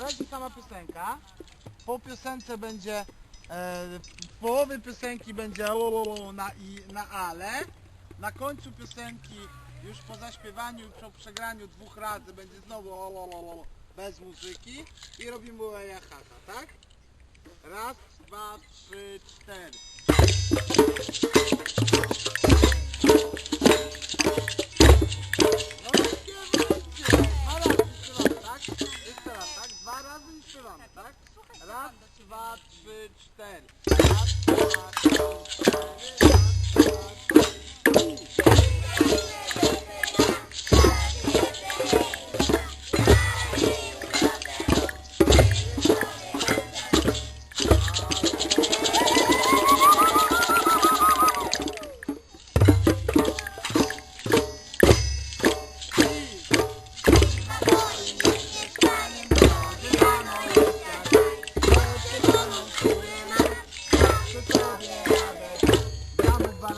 Na razie sama piosenka. Po piosence będzie, e, w połowie piosenki będzie o, o, o, na, i, na ale. Na końcu piosenki, już po zaśpiewaniu i po przegraniu dwóch razy będzie znowu o, o, o, o, bez muzyki i robimy eja haha, tak? Raz, dwa, trzy, cztery. zaczynamy, tak? Raz, dwa, trzy, cztery. Raz,